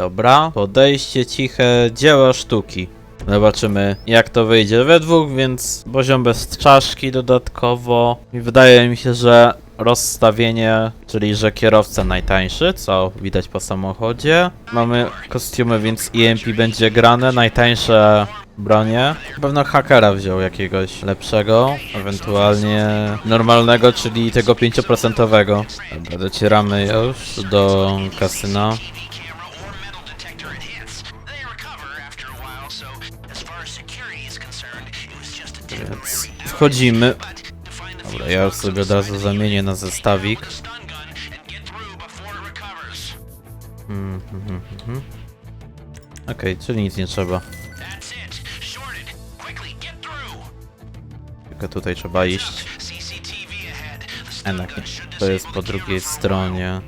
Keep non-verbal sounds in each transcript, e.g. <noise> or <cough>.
Dobra, podejście ciche, dzieło sztuki. Zobaczymy jak to wyjdzie we dwóch, więc poziom bez czaszki dodatkowo. I wydaje mi się, że rozstawienie, czyli że kierowca najtańszy, co widać po samochodzie. Mamy kostiumy, więc EMP będzie grane, najtańsze bronie. Pewno hakera wziął jakiegoś lepszego, ewentualnie normalnego, czyli tego 5%. Dobra, docieramy już do kasyna. Wchodzimy. Dobra, ja już sobie od razu zamienię na zestawik. Mhm, mhm, mhm. Okej, czyli nic nie trzeba. Tylko tutaj trzeba iść. Jednak nie. To jest po drugiej stronie.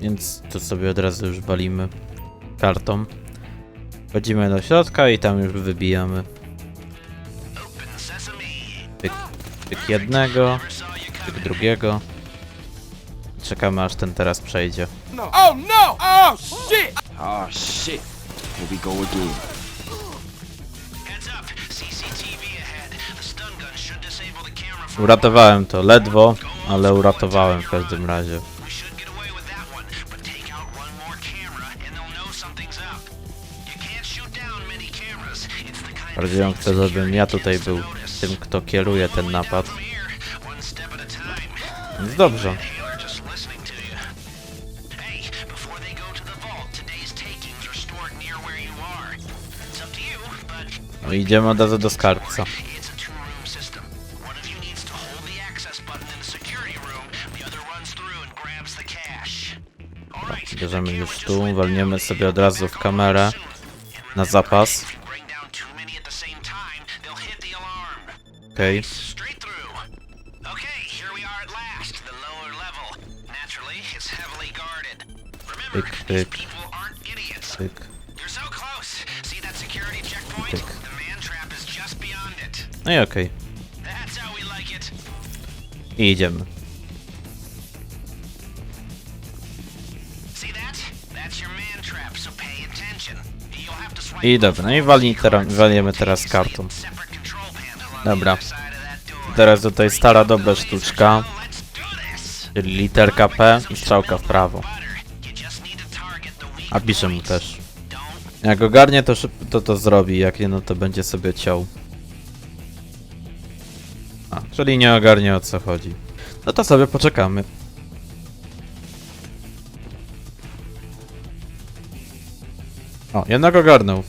Więc to sobie od razu już walimy kartą. Wchodzimy do środka i tam już wybijamy. Pyk, pyk jednego, pyk drugiego. Czekamy aż ten teraz przejdzie. Oh no! Oh shit! Oh shit. Here we go again. Uratowałem to ledwo, ale uratowałem w każdym razie. Bardziej on chce, żebym ja tutaj był tym, kto kieruje ten napad. Więc dobrze. No idziemy od razu do skarbca. Bierzemy już tu, walniemy sobie od razu w kamerę na zapas. Okej. Okay, Pyk, pyk, pyk. Pyk. No i okej. It. I idziemy. See that? I dobra, no i walni teraz, walniemy teraz kartą. Dobra. Teraz tutaj stara dobra sztuczka, czyli literka P i strzałka w prawo. A piszę mu też. Jak ogarnie to, szyb- to to zrobi, jak nie no to będzie sobie ciął. A, czyli nie ogarnie o co chodzi. No to sobie poczekamy. O, jednak ogarnął.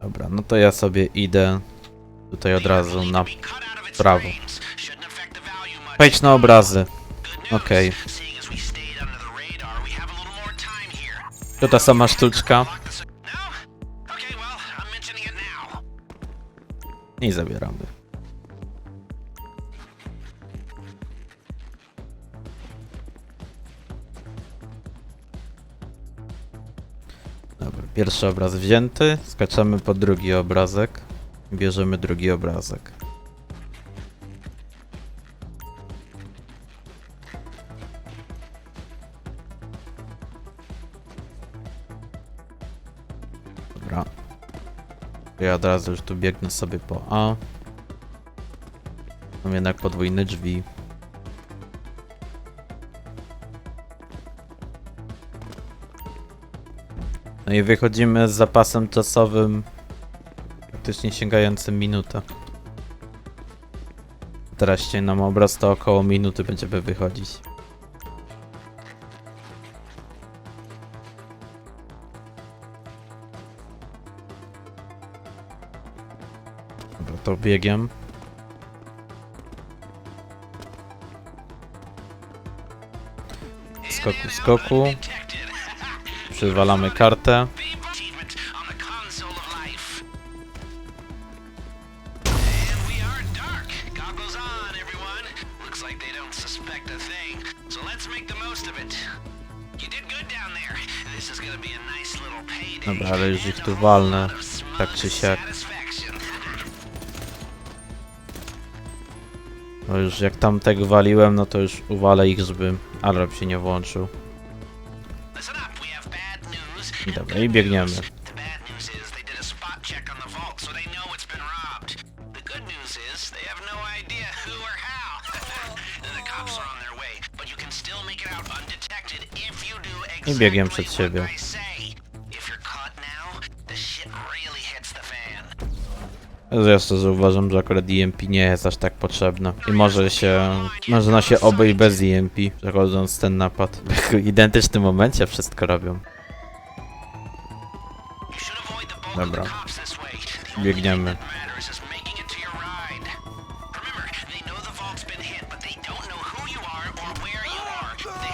Dobra, no to ja sobie idę tutaj od razu na prawo. Wejdź na obrazy. Okej. Here. To ta sama sztuczka. Lock the Dobra, pierwszy obraz wzięty. Skaczemy po drugi obrazek. Bierzemy drugi obrazek. Dobra. Ja od razu już tu biegnę sobie po A. Mam jednak podwójne drzwi. No i wychodzimy z zapasem czasowym praktycznie sięgającym minutę. Teraz się nam obraz to około minuty będziemy wychodzić. To biegiem. Skoku, skoku. Przywalamy kartę. Dobra, ale już ich tu walnę, tak czy siak. No już jak tamtego waliłem, no to już uwalę ich, żeby alarm się nie włączył. Dobra, i biegniemy. Exactly biegiem przed siebie. I say. If you're caught now, the shit really hits the fan. Ja szczerze uważam, że akurat EMP nie jest aż tak potrzebne. I może się... Można się obejść bez EMP, przechodząc ten napad. W identycznym momencie wszystko robią. Dobra. Biegniemy.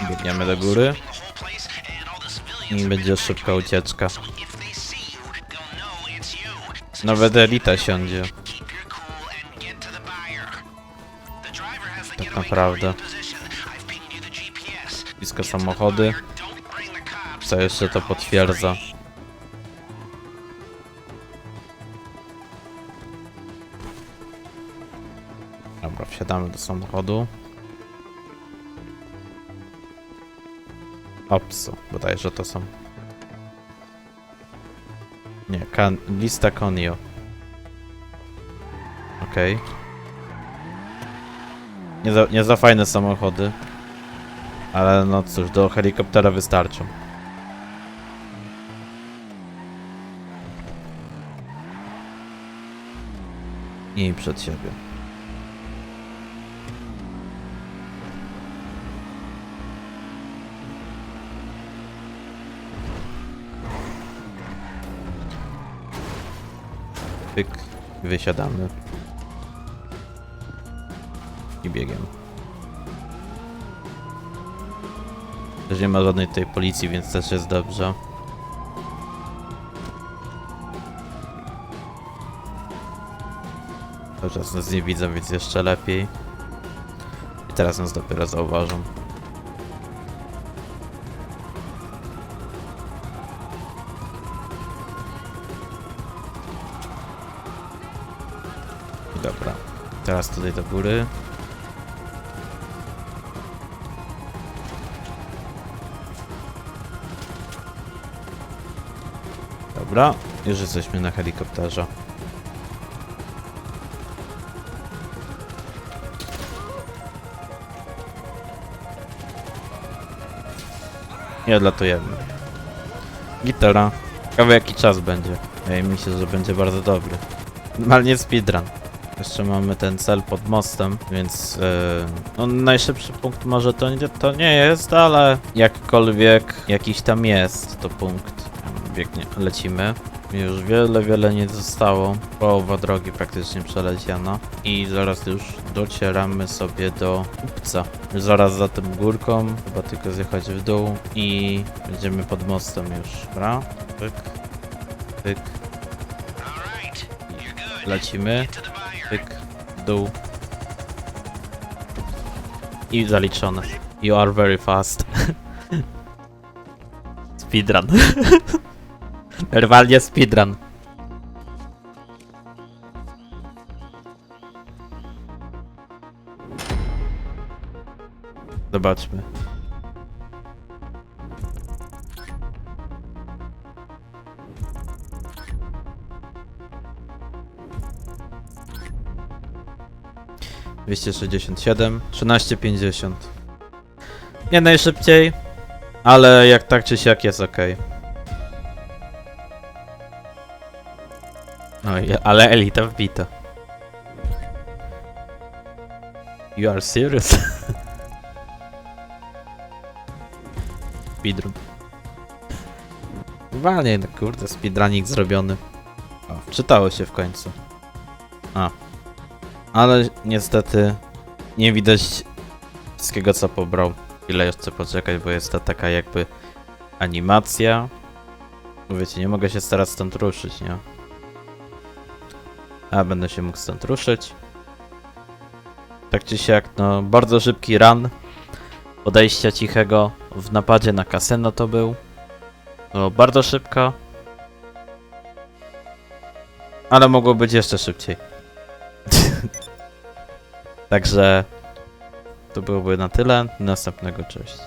Biegniemy do góry. I będzie szybka ucieczka. Nawet Elita siądzie. Tak naprawdę. Blisko samochody. Co jeszcze to potwierdza. Wsiadamy do samochodu. Opsu, bodajże to są. Nie, kan lista Konio. Okej. Nie, za, nie za fajne samochody. Ale no cóż, do helikoptera wystarczą. I przed siebie. Pyk, wysiadamy. I biegiem. Też nie ma żadnej tej policji, więc też jest dobrze. Cały czas nas nie widzą, więc jeszcze lepiej. I teraz nas dopiero zauważą. Teraz tutaj do góry. Dobra, już jesteśmy na helikopterze. I odlatujemy. Gitara. Ciekawe jaki czas będzie. Ja myślę, że będzie bardzo dobry. Normalnie speedrun. Jeszcze mamy ten cel pod mostem, więc yy, no, najszybszy punkt może to nie, to nie jest, ale jakkolwiek jakiś tam jest to punkt. Biegnie, lecimy. Już wiele, wiele nie zostało. Połowa drogi praktycznie przeleciana. I zaraz już docieramy sobie do kupca. Zaraz za tym górką, chyba tylko zjechać w dół i będziemy pod mostem już. Dobra? Pyk, pyk, lecimy. Pyk, dół. I zaliczone. You are very fast. <laughs> speedrun. <laughs> Normalnie speedrun. Zobaczmy. Dwieście sześćdziesiąt siedem, trzynaście pięćdziesiąt. Nie najszybciej, ale jak tak czy siak jest ok. No ale elita wbita. You are serious? <laughs> Speedrun. Walnie, no kurde, speedrunning zrobiony. O, czytało się w końcu. A. Ale niestety nie widać wszystkiego co pobrał. Ile jeszcze poczekać, bo jest to taka jakby animacja. Wiecie, nie mogę się teraz stąd ruszyć, nie? A będę się mógł stąd ruszyć. Tak czy siak, no bardzo szybki run. Podejścia cichego w napadzie na kasyno to był. No bardzo szybko. Ale mogło być jeszcze szybciej. Także to byłoby na tyle. Następnego cześć.